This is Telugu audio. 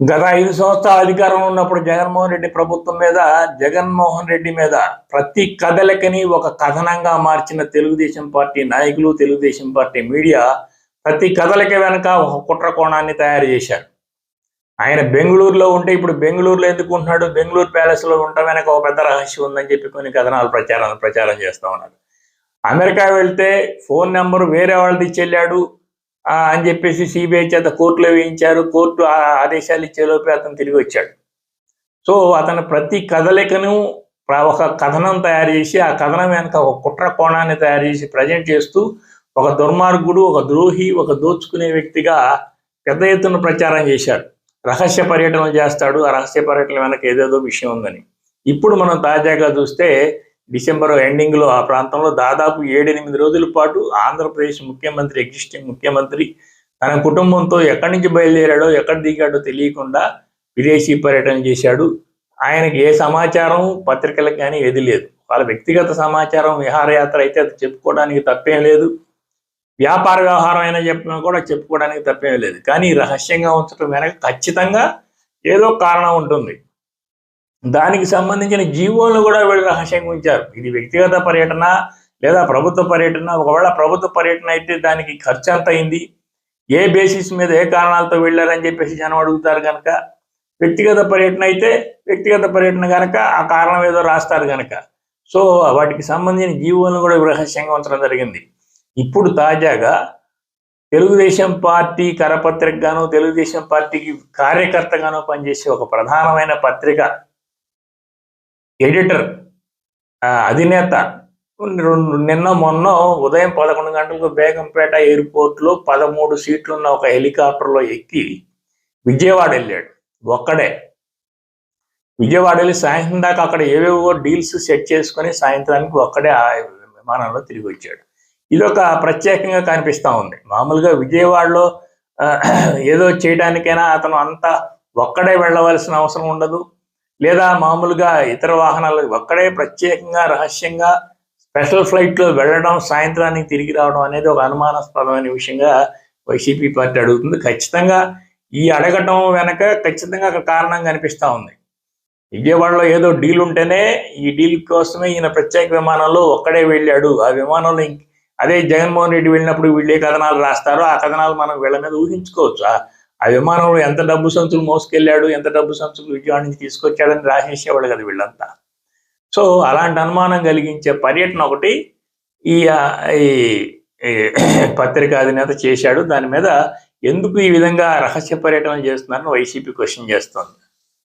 గత ఐదు సంవత్సరాల అధికారంలో ఉన్నప్పుడు జగన్మోహన్ రెడ్డి ప్రభుత్వం మీద జగన్మోహన్ రెడ్డి మీద ప్రతి కదలికని ఒక కథనంగా మార్చిన తెలుగుదేశం పార్టీ నాయకులు తెలుగుదేశం పార్టీ మీడియా ప్రతి కదలిక వెనక ఒక కుట్ర కోణాన్ని తయారు చేశారు. ఆయన బెంగళూరులో ఉంటే ఇప్పుడు బెంగళూరులో ఎందుకుంటున్నాడు బెంగళూరు ప్యాలెస్లో ఉంటా వెనక ఒక పెద్ద రహస్యం ఉందని చెప్పి కొన్ని కథనాలు ప్రచారం ప్రచారం చేస్తా ఉన్నారు. అమెరికా వెళ్తే ఫోన్ నెంబర్ వేరే వాళ్ళది ఇచ్చి వెళ్ళాడు. అని చెప్పేసి సిబిఐ చేత కోర్టులో వేయించారు. కోర్టు ఆ ఆదేశాలు ఇచ్చేలోపే అతను తిరిగి వచ్చాడు. సో అతను ప్రతి కదలికను ఒక కథనం తయారు చేసి ఆ కథనం వెనక ఒక కుట్ర కోణాన్ని తయారు చేసి ప్రజెంట్ చేస్తూ ఒక దుర్మార్గుడు ఒక ద్రోహి ఒక దోచుకునే వ్యక్తిగా పెద్ద ఎత్తున ప్రచారం చేశారు రహస్య పర్యటనలు చేస్తాడు. ఆ రహస్య పర్యటన వెనక ఏదేదో విషయం ఉందని. ఇప్పుడు మనం తాజాగా చూస్తే డిసెంబర్ ఎండింగ్లో ఆ ప్రాంతంలో దాదాపు ఏడెనిమిది రోజుల పాటు ఆంధ్రప్రదేశ్ ముఖ్యమంత్రి ఎగ్జిస్టింగ్ ముఖ్యమంత్రి తన కుటుంబంతో ఎక్కడి నుంచి బయలుదేరాడో ఎక్కడ దిగాడో తెలియకుండా విదేశీ పర్యటన చేశాడు. ఆయనకి ఏ సమాచారం పత్రికలకు కానీ ఏది లేదు. వాళ్ళ వ్యక్తిగత సమాచారం విహారయాత్ర అయితే అది చెప్పుకోవడానికి తప్పేం లేదు. వ్యాపార వ్యవహారం అయినా చెప్పినా కూడా చెప్పుకోవడానికి తప్పేం లేదు. కానీ రహస్యంగా ఉంచడం వెనక ఖచ్చితంగా ఏదో కారణం ఉంటుంది. దానికి సంబంధించిన జీవోలను కూడా వీళ్ళు రహస్యంగా ఉంచారు ఇది వ్యక్తిగత పర్యటన లేదా ప్రభుత్వ పర్యటన. ఒకవేళ ప్రభుత్వ పర్యటన అయితే దానికి ఖర్చు ఎంత అయింది? ఏ బేసిస్ మీద ఏ కారణాలతో వెళ్ళారని చెప్పేసి జనం అడుగుతారు కనుక వ్యక్తిగత పర్యటన అయితే వ్యక్తిగత పర్యటన కనుక ఆ కారణం ఏదో రాస్తారు కనుక సో వాటికి సంబంధించిన జీవోలను కూడా రహస్యంగా ఉంచడం జరిగింది. ఇప్పుడు తాజాగా తెలుగుదేశం పార్టీ కరపత్రికగాను తెలుగుదేశం పార్టీకి కార్యకర్తగాను పనిచేసే ఒక ప్రధానమైన పత్రిక ఎడిటర్ ఆ, అధినేత. నిన్న మొన్న ఉదయం పదకొండు గంటలకు బేగంపేట ఎయిర్పోర్ట్లో పదమూడు సీట్లు ఉన్న ఒక హెలికాప్టర్లో ఎక్కి విజయవాడ వెళ్ళాడు. ఒక్కడే. విజయవాడ వెళ్ళి సాయంత్రం దాకా అక్కడ ఏవేవో డీల్స్ సెట్ చేసుకొని సాయంత్రానికి ఒక్కడే ఆ విమానంలో తిరిగి వచ్చాడు. ఇది ఒక ప్రత్యేకంగా కనిపిస్తా ఉంది. మామూలుగా విజయవాడలో ఆ, ఏదో చేయడానికైనా అతను అంత ఒక్కడే వెళ్ళవలసిన అవసరం ఉండదు. లేదా మామూలుగా ఇతర వాహనాలు ఒక్కడే ప్రత్యేకంగా రహస్యంగా స్పెషల్ ఫ్లైట్లో వెళ్ళడం సాయంత్రానికి తిరిగి రావడం అనేది ఒక అనుమానాస్పదమైన విషయంగా వైసీపీ పార్టీ అడుగుతుంది. ఖచ్చితంగా ఈ అడగటం వెనక ఖచ్చితంగా ఒక కారణం కనిపిస్తూ ఉంది. విజయవాడలో ఏదో డీల్ ఉంటేనే ఈ డీల్ కోసమే ఈయన ప్రత్యేక విమానంలో ఒక్కడే వెళ్ళాడు. ఆ విమానంలో అదే జగన్మోహన్ రెడ్డి వెళ్ళినప్పుడు వీళ్ళే కథనాలు రాస్తారో ఆ కథనాలు మనం వీళ్ళ మీద ఊహించుకోవచ్చు. ఆ- విమానంలో ఎంత డబ్బు సంచులు మోసుకెళ్ళాడు ఎంత డబ్బు సంచులు విజయవాడ నుంచి తీసుకొచ్చాడని రాసేసేవాళ్ళు కదా వీళ్ళంతా. సో అలాంటి అనుమానం కలిగించే పర్యటన ఒకటి ఈ పత్రికా పత్రిక అధినేత చేశాడు. దాని మీద ఎందుకు ఈ విధంగా రహస్య పర్యటన చేస్తున్నారని వైసీపీ క్వశ్చన్ చేస్తోంది.